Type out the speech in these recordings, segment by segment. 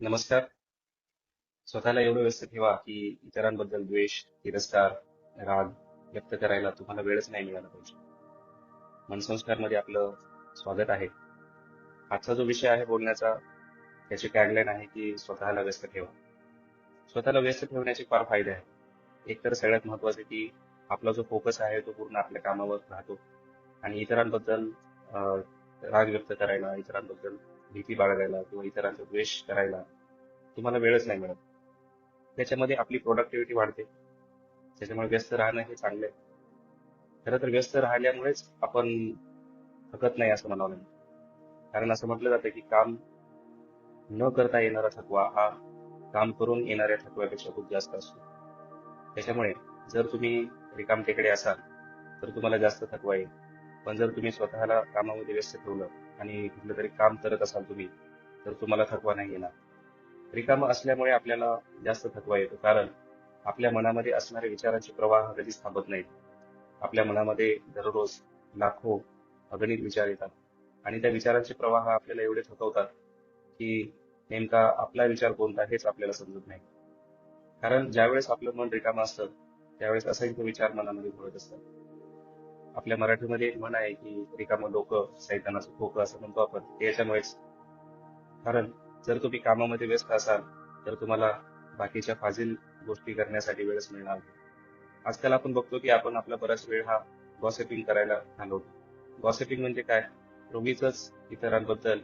नमस्कार. स्वतःला एवढं व्यस्त ठेवा की इतरांबद्दल द्वेष, तिरस्कार, राग व्यक्त करायला तुम्हाला वेळच नाही मिळाला पाहिजे. मनसंस्कारमध्ये आपलं स्वागत आहे. आजचा जो विषय आहे बोलण्याचा त्याची टॅगलाईन आहे की स्वतःला व्यस्त ठेवा. स्वतःला व्यस्त ठेवण्याचे फार फायदे आहेत. एक तर सगळ्यात महत्त्वाचे की आपला जो फोकस आहे तो पूर्ण आपल्या कामावर राहतो आणि इतरांबद्दल अं, राग व्यक्त करायला, इतरांबद्दल भीती बाळगायला किंवा इतरांचा द्वेष करायला तुम्हाला वेळच नाही मिळत. त्याच्यामध्ये आपली प्रोडक्टिव्हिटी वाढते. त्याच्यामुळे व्यस्त राहणं हे चांगलं आहे. खरं तर व्यस्त राहिल्यामुळेच आपण थकत नाही असं म्हणावं लागेल. कारण असं म्हटलं जातं की काम न करता येणारा थकवा हा काम करून येणाऱ्या थकव्यापेक्षा खूप जास्त असतो. त्याच्यामुळे जर तुम्ही रिकाम टेकडे असाल तर तुम्हाला जास्त थकवा येईल. पण जर तुम्ही स्वतःला कामामध्ये व्यस्त ठेवलं आणि कुठलं तरी काम करत असाल तुम्ही तर तुम्हाला थकवा नाही येणार. रिकामं असल्यामुळे आपल्याला जास्त थकवा येतो कारण आपल्या मनामध्ये असणारे विचारांचे प्रवाह कधीच थांबत नाहीत. आपल्या मनामध्ये दररोज लाखो अगणित विचार येतात आणि त्या विचारांचे प्रवाह आपल्याला एवढे थकवतात की नेमका आपला विचार कोणता हेच आपल्याला समजत नाही. कारण ज्यावेळेस आपलं मन रिकामं असतं त्यावेळेस असंख्य विचार मनामध्ये घोळत असतात. आपल्या मराठीमध्ये म्हण आहे की रिकामं डोकं असं खोकं असं म्हणतो आपण ते याच्यामुळेच कारण जर तुम्ही कामामध्ये व्यस्त असाल तर तुम्हाला बाकीच्या फाजील गोष्टी करण्यासाठी वेळच मिळणार नाही. आजकाल आपण बघतो की आपण आपला बराच वेळ हा गॉसिपिंग करायला घालवतो. गॉसिपिंग म्हणजे काय? उगीचच इतरांबद्दल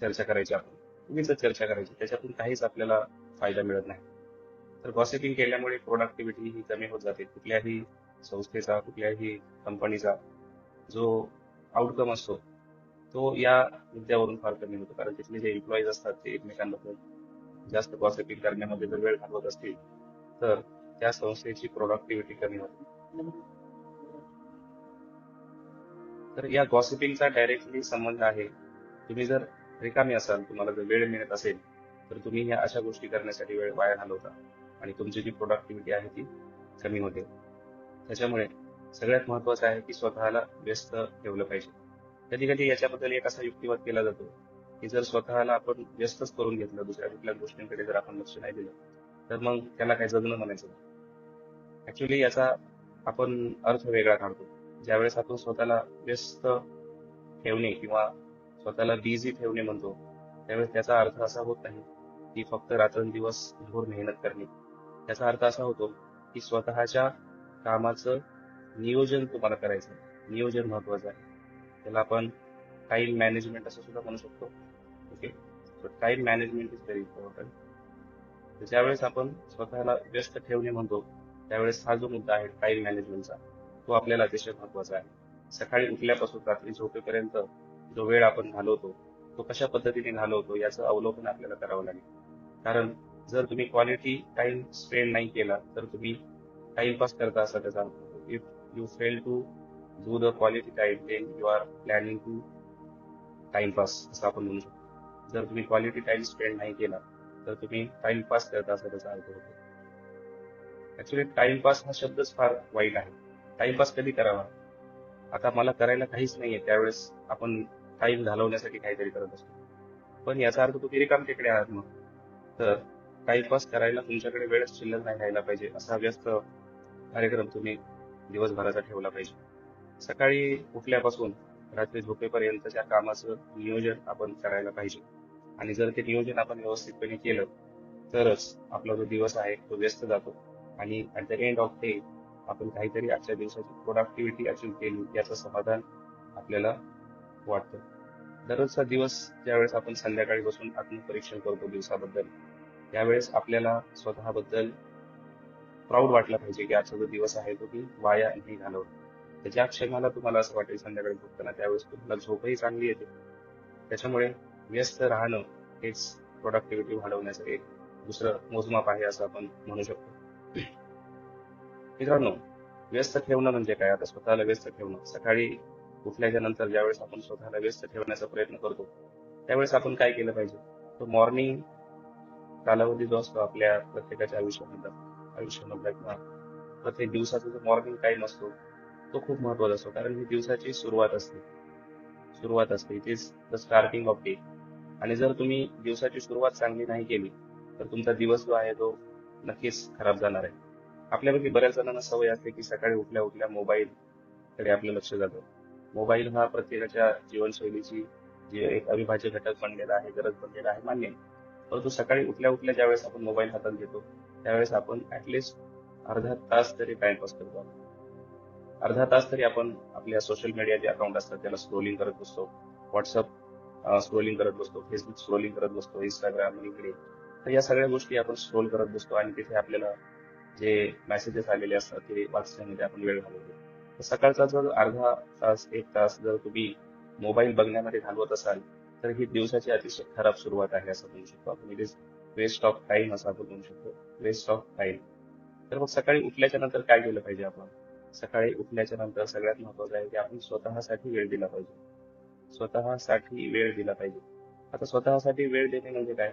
चर्चा करायची आपण. उगीच चर्चा करायची. त्याच्यातून काहीच आपल्याला फायदा मिळत नाही. तर गॉसिपिंग केल्यामुळे प्रोडक्टिव्हिटी ही कमी होत जाते. कुठल्याही संस्थेचा, कुठल्याही कंपनीचा जो आउटकम असतो तो या मुद्द्यावरून फार कमी होतो. कारण तिथले जे एम्प्लॉईज असतात ते एकमेकांबद्दल जास्त गॉसिपिंग करण्यामध्ये जर वेळ घालवत असतील तर त्या संस्थेची प्रोडक्टिव्हिटी कमी होते. तर या गॉसिपिंगचा डायरेक्टली संबंध आहे. तुम्ही जर रिकामी असाल, तुम्हाला जर वेळ मिळत असेल तर तुम्ही ह्या अशा गोष्टी करण्यासाठी वेळ वाया घालवता आणि तुमची जी प्रोडक्टिव्हिटी आहे ती कमी होते. त्याच्यामुळे सगळ्यात महत्वाचं आहे की स्वतःला व्यस्त ठेवलं पाहिजे. कधी कधी याच्याबद्दल एक असा युक्तिवाद केला जातो की जर स्वतःला आपण व्यस्तच करून घेतलं, दुसऱ्या कुठल्या गोष्टींकडे जर आपण लक्ष नाही दिलं तर मग त्याला काही जगणं म्हणायचं ऍक्च्युली याचा आपण अर्थ वेगळा काढतो. ज्यावेळेस आपण स्वतःला व्यस्त ठेवणे किंवा स्वतःला बिझी ठेवणे म्हणतो त्यावेळेस त्याचा अर्थ असा होत नाही की फक्त रात्रंदिवस घोर मेहनत करणे. त्याचा अर्थ असा होतो की स्वतःच्या कामाचं नियोजन तुम्हाला करायचं आहे. नियोजन महत्वाचं आहे. त्याला आपण टाइम मॅनेजमेंट असं सुद्धा म्हणू शकतो. Okay so time management is very important. ज्यावेळेस आपण स्वतःला व्यस्त ठेवणे म्हणतो त्यावेळेस हा जो मुद्दा आहे टाइम मॅनेजमेंटचा तो आपल्याला अतिशय महत्त्वाचा आहे. सकाळी उठल्यापासून रात्री झोपेपर्यंत जो वेळ आपण घालवतो तो कशा पद्धतीने घालवतो याचं अवलोकन आपल्याला करावं लागेल. कारण जर तुम्ही क्वालिटी टाइम स्पेंड नाही केला तर तुम्ही टाइमपास करता असा त्याचा अर्थ if you fail to do the quality time then you are planning to timepass असं आपण म्हणू शकतो. जर तुम्ही क्वालिटी टाइम स्पेंड नाही केला तर तुम्ही टाइमपास करता असा त्याचा अर्थ होतो. ऍक्च्युली टाइमपास हा शब्दच फार वाईट आहे. टाइमपास कधी करावा? आता मला करायला काहीच नाहीये त्यावेळेस आपण टाइम घालवण्यासाठी काहीतरी करत असतो. पण याचा अर्थ तुम्ही रिकाम तिकडे आहात मग. तर टाइमपास करायला तुमच्याकडे वेळच शिल्लक नाही राहायला पाहिजे असा व्यस्त कार्यक्रम तुम्ही दिवसभराचा ठेवला पाहिजे. सकाळी उठल्यापासून रात्री झोपेपर्यंतच्या कामाचं नियोजन आपण करायला पाहिजे आणि जर ते नियोजन आपण व्यवस्थितपणे केलं तरच आपला जो दिवस आहे तो व्यस्त जातो आणि at the end of day आपण काहीतरी आजच्या दिवसाची प्रोडक्टिव्हिटी अचीव्ह केली याचं समाधान आपल्याला वाटतं. दररोजचा दिवस ज्यावेळेस आपण संध्याकाळी बसून आत्मपरीक्षण करतो दिवसाबद्दल त्यावेळेस आपल्याला स्वतःबद्दल प्राऊड वाटलं पाहिजे की आजचा जो दिवस आहे तो मी वाया नाही घालवला. तर ज्या क्षणाला तुम्हाला असं वाटेल संध्याकाळी झोपताना त्यावेळेस तुम्हाला झोपही चांगली येते. त्याच्यामुळे व्यस्त राहणं हेच प्रोडक्टिव्हिटी वाढवण्याचं एक दुसरं मोजमाप आहे असं आपण म्हणू शकतो. मित्रांनो व्यस्त ठेवणं म्हणजे काय? आता स्वतःला व्यस्त ठेवणं. सकाळी उठल्याच्या नंतर ज्यावेळेस आपण स्वतःला व्यस्त ठेवण्याचा प्रयत्न करतो त्यावेळेस आपण काय केलं पाहिजे? तो मॉर्निंग कालावधी जो असतो आपल्या प्रत्येकाच्या आयुष्यामध्ये आयुष्यामधला आयुष्यामधला तर ते दिवसाचा जो मॉर्निंग टाइम असतो तो खूप महत्त्वाचा असतो कारण ही दिवसाची सुरुवात असते. सुरुवात असते. It is the starting of day. आणि जर तुम्ही दिवसाची सुरुवात चांगली नाही केली तर तुमचा दिवस जो आहे तो नक्कीच खराब जाणार आहे आपल्यापैकी बऱ्याच जणांना सवय असते की सकाळी उठल्या उठल्या मोबाईल कडे आपलं लक्ष जातं मोबाईल हा प्रत्येकाच्या जीवनशैलीची जे एक अविभाज्य घटक बनलेला आहे गरज बनलेला आहे मान्य परंतु सकाळी उठल्या उठल्या ज्यावेळेस आपण मोबाईल हातात घेतो त्यावेळेस आपण ऍटलिस्ट अर्धा तास तरी टाइमपास करतो अर्धा तास तरी आपण आपल्या सोशल मीडिया जे अकाउंट असतात त्याला स्क्रोलिंग करत बसतो. व्हॉट्सअप स्क्रोलिंग करत बसतो. फेसबुक स्क्रोलिंग करत बसतो. इंस्टाग्राम लिंकडे तर या सगळ्या गोष्टी आपण स्क्रोल करत बसतो आणि तिथे आपल्याला जे मेसेजेस आलेले असतात ते वाचण्यामध्ये आपण वेळ घालवतो. तर सकाळचा जर अर्धा तास एक तास जर तुम्ही मोबाईल बघण्यामध्ये घालवत असाल तर ही दिवसाची अतिशय खराब सुरुवात आहे असं म्हणू शकतो आपण. वेस्ट ऑफ टाइम असं आपण म्हणू शकतो. वेस्ट ऑफ टाइम तर मग सकाळी उठल्याच्या नंतर काय केलं पाहिजे आपण? सकाळी उठल्याच्या नंतर सगळ्यात महत्वाचं आहे की आपण स्वतःसाठी वेळ दिला पाहिजे. स्वतःसाठी वेळ दिला पाहिजे. आता स्वतःसाठी वेळ देणे म्हणजे काय?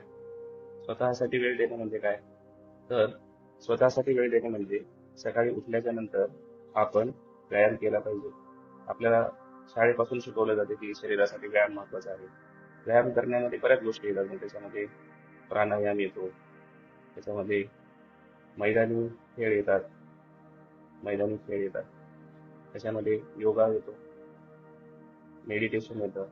स्वतःसाठी वेळ देणे म्हणजे काय? तर स्वतःसाठी वेळ देणे म्हणजे सकाळी उठल्याच्या नंतर आपण व्यायाम केला पाहिजे. आपल्याला शाळेपासून शिकवलं जाते की शरीरासाठी व्यायाम महत्त्वाचा आहे. व्यायाम करण्यामध्ये बऱ्याच गोष्टी येतात. त्याच्यामध्ये प्राणायाम येतो. त्याच्यामध्ये मैदानी खेळ येतात. मैदानी खेळ येतात. त्याच्यामध्ये योगा येतो मेडिटेशन येतं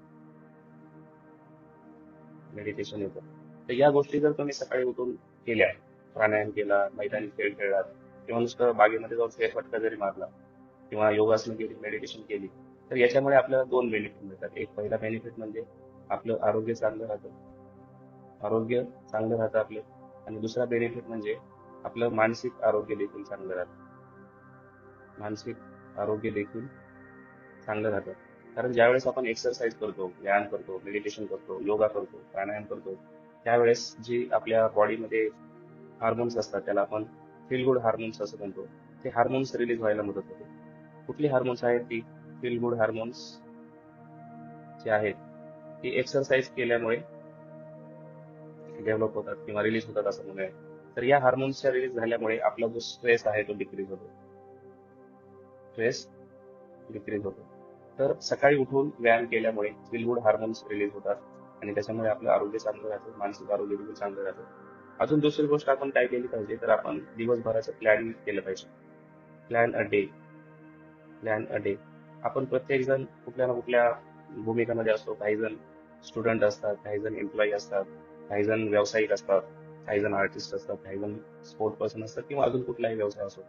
मेडिटेशन येतं तर या गोष्टी जर तुम्ही सकाळी उठून केल्या प्राणायाम केला मैदानी खेळ खेळलात किंवा नुसतं बागेमध्ये जाऊन फेरफटका जरी मारला किंवा योगासनं केली मेडिटेशन केली तर याच्यामुळे आपल्याला दोन बेनिफिट मिळतात. एक पहिला बेनिफिट म्हणजे आपलं आरोग्य चांगलं राहतं. आरोग्य चांगलं राहतं आपलं. आणि दुसरा बेनिफिट म्हणजे आपलं मानसिक आरोग्य देखील चांगलं राहतं. मानसिक आरोग्य देखील चांगलं राहतं. कारण ज्यावेळेस आपण एक्सरसाइज करतो व्यायाम करतो मेडिटेशन करतो योगा करतो प्राणायाम करतो त्यावेळेस जी आपल्या बॉडीमध्ये हार्मोन्स असतात त्याला आपण फील गुड हार्मोन्स असं म्हणतो. ते हार्मोन्स रिलीज व्हायला मदत होते. कुठली हार्मोन्स आहेत ती? फील गुड हार्मोन्स जे आहेत ती एक्सरसाइज केल्यामुळे डेव्हलप होतात किंवा रिलीज होतात असं म्हणूया तर या हार्मोन्सच्या रिलीज झाल्यामुळे आपला जो स्ट्रेस आहे तो डिक्रीज होतो. स्ट्रेस डिक्रीज होतो. तर सकाळी उठून व्यायाम केल्यामुळे फील हार्मोन्स रिलीज होतात आणि त्याच्यामुळे आपलं आरोग्य चांगलं राहतं मानसिक आरोग्य देखील चांगलं राहतं. अजून दुसरी गोष्ट आपण काय केली पाहिजे तर आपण दिवसभराचं प्लॅनिंग केलं पाहिजे. Plan a day plan a day आपण प्रत्येक जण कुठल्या ना कुठल्या भूमिकामध्ये असतो. काही जण स्टुडंट असतात काही जण एम्प्लॉई असतात. काही जण व्यावसायिक असतात काही जण आर्टिस्ट असतात काही जण स्पोर्ट पर्सन असतात किंवा अजून कुठलाही व्यवसाय असो.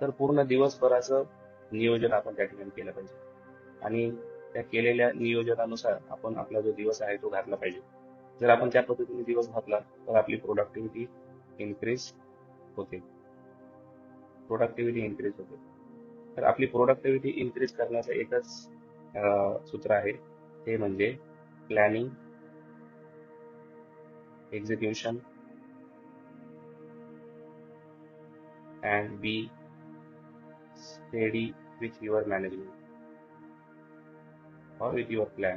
तर पूर्ण दिवसभराचं नियोजन आपण त्या ठिकाणी केलं पाहिजे. आणि त्या केलेल्या नियोजनानुसार आपण आपला जो दिवस आहे तो घातला पाहिजे. जर आपण त्या पद्धतीने दिवस घातला तर आपली प्रोडक्टिव्हिटी इन्क्रीज होते. प्रोडक्टिव्हिटी इन्क्रीज होते. तर आपली प्रोडक्टिव्हिटी इन्क्रीज करण्याचं एकच सूत्र आहे. ते म्हणजे planning execution and be steady with your management. Or with your plan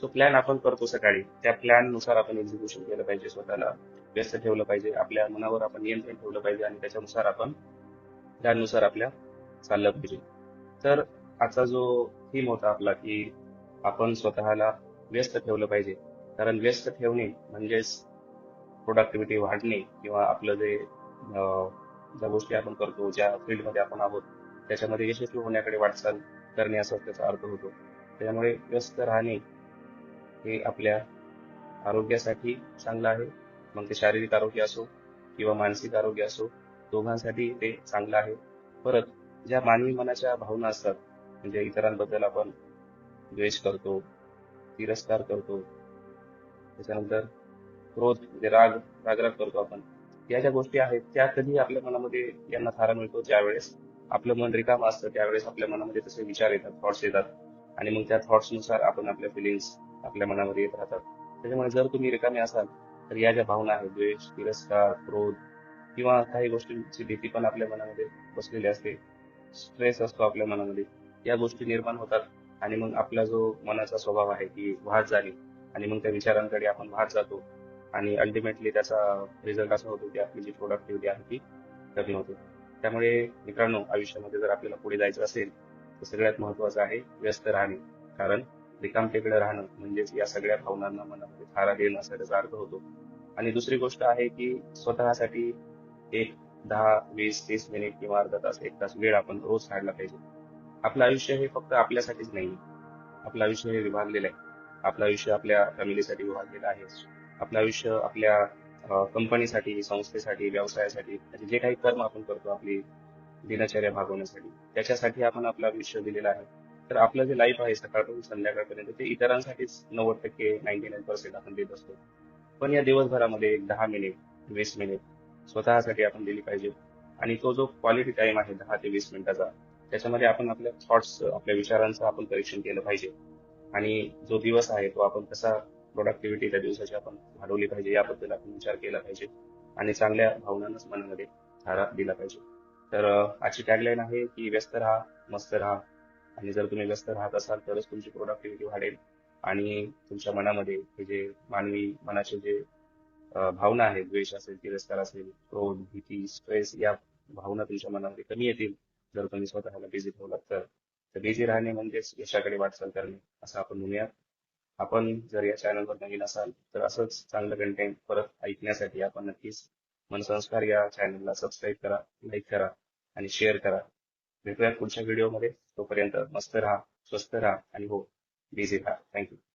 so plan आपण करतो सकाळी. त्या प्लॅननुसार आपण एक्झिक्युशन केलं पाहिजे स्वतःला. व्यस्त ठेवलं पाहिजे. आपल्या मनावर आपण नियंत्रण ठेवलं पाहिजे आणि त्याच्यानुसार आपण त्यानुसार आपल्या चाललं पाहिजे. तर आजचा जो थीम होता आपला की आपण स्वतःला व्यस्त ठेवलं पाहिजे. कारण व्यस्त ठेवणे म्हणजेच प्रोडक्टिव्हिटी वाढणे किंवा आपलं जे ज्या गोष्टी आपण करतो ज्या फील्डमध्ये आपण आहोत त्याच्यामध्ये यशस्वी होण्याकडे वाटचाल करणे असा त्याचा अर्थ होतो. त्यामुळे व्यस्त राहणे हे आपल्या आरोग्यासाठी चांगलं आहे. मग ते शारीरिक आरोग्य असो किंवा मानसिक आरोग्य असो दोघांसाठी ते चांगलं आहे. परत ज्या मानवी मनाच्या भावना असतात म्हणजे इतरांबद्दल आपण द्वेष करतो तिरस्कार करतो त्याच्यानंतर क्रोध म्हणजे राग रागराग करतो आपण. या ज्या गोष्टी आहेत त्या कधी आपल्या मनामध्ये यांना थारा मिळतो? ज्यावेळेस आपलं मन रिकाम असतं त्यावेळेस आपल्या मनामध्ये तसे विचार येतात थॉट्स येतात. आणि मग त्या थॉट्सनुसार आपण आपल्या फिलिंग्स आपल्या मनामध्ये येत राहतात. त्याच्यामुळे जर तुम्ही रिकामे असाल तर या ज्या भावना आहेत द्वेष तिरस्कार क्रोध किंवा काही गोष्टींची भीती पण आपल्या मनामध्ये बसलेली असते स्ट्रेस असतो आपल्या मनामध्ये या गोष्टी निर्माण होतात. आणि मग आपला जो मनाचा स्वभाव आहे की वाहत जाणे आणि मग त्या विचारांकडे आपण वाहत जातो. आणि अल्टिमेटली त्याचा रिझल्ट असा होतो की आपली जी प्रोडक्टिव्हिटी आहे ती कमी होते. त्यामुळे मित्रांनो आयुष्यामध्ये जर आपल्याला पुढे जायचं असेल तर सगळ्यात महत्वाचं आहे व्यस्त राहणे. कारण रिकामटेकडे राहणं म्हणजेच या सगळ्या भावनांना मनामध्ये थारा देणं असा त्याचा अर्थ होतो. आणि दुसरी गोष्ट आहे की स्वतःसाठी एक दहा वीस तीस मिनिट किंवा अर्धा तास एक तास वेळ आपण रोज काढला पाहिजे. आपलं आयुष्य हे फक्त आपल्यासाठीच नाही. आपलं आयुष्य हे विभागलेलं आहे. आपलं आयुष्य आपल्या फॅमिलीसाठी विभागलेलं आहे. आपलं आयुष्य आपल्या कंपनीसाठी संस्थेसाठी व्यवसायासाठी म्हणजे जे काही कर्म आपण करतो आपली दिनचर्या भागवण्यासाठी त्याच्यासाठी आपण आपलं आयुष्य दिलेलं आहे. तर आपलं जे लाईफ आहे सकाळपासून संध्याकाळपर्यंत ते इतरांसाठीच नव्वद टक्के नाईन्टी नाईन पर्सेंट आपण देत असतो. पण या दिवसभरामध्ये एक दहा मिनिट वीस मिनिट स्वतःसाठी आपण दिली पाहिजे. आणि तो जो क्वालिटी टाइम आहे दहा ते वीस मिनिटाचा त्याच्यामध्ये आपण आपल्या थॉट्स आपल्या विचारांचं आपण परीक्षण केलं पाहिजे. आणि जो दिवस आहे तो आपण कसा प्रोडक्टिव्हिटी त्या दिवसाची आपण वाढवली पाहिजे याबद्दल आपण विचार केला पाहिजे आणि चांगल्या भावनांनाच मनामध्ये थारा दिला पाहिजे. तर आजची टॅगलाईन आहे की व्यस्त राहा मस्त राहा. आणि जर तुम्ही व्यस्त राहत असाल तरच तुमची प्रोडक्टिव्हिटी वाढेल. आणि तुमच्या मनामध्ये हे जे मानवी मनाचे जे भावना आहेत द्वेष असेल तिरस्कार असेल क्रोध भीती स्ट्रेस या भावना तुमच्या मनामध्ये कमी येतील. जर तुम्ही स्वतःला बिझी ठेवलात तर. बिझी राहणे म्हणजेच यशाकडे वाटचाल करणे असं आपण म्हणूयात आपण जर या चॅनलवर नवीन असाल तर असंच चांगलं कंटेंट परत ऐकण्यासाठी आपण नक्कीच मनसंस्कार या चॅनलला सबस्क्राईब करा लाईक करा आणि शेअर करा. भेटूयात पुढच्या व्हिडिओमध्ये तोपर्यंत मस्त राहा स्वस्त राहा आणि हो बिझी राहा. थँक्यू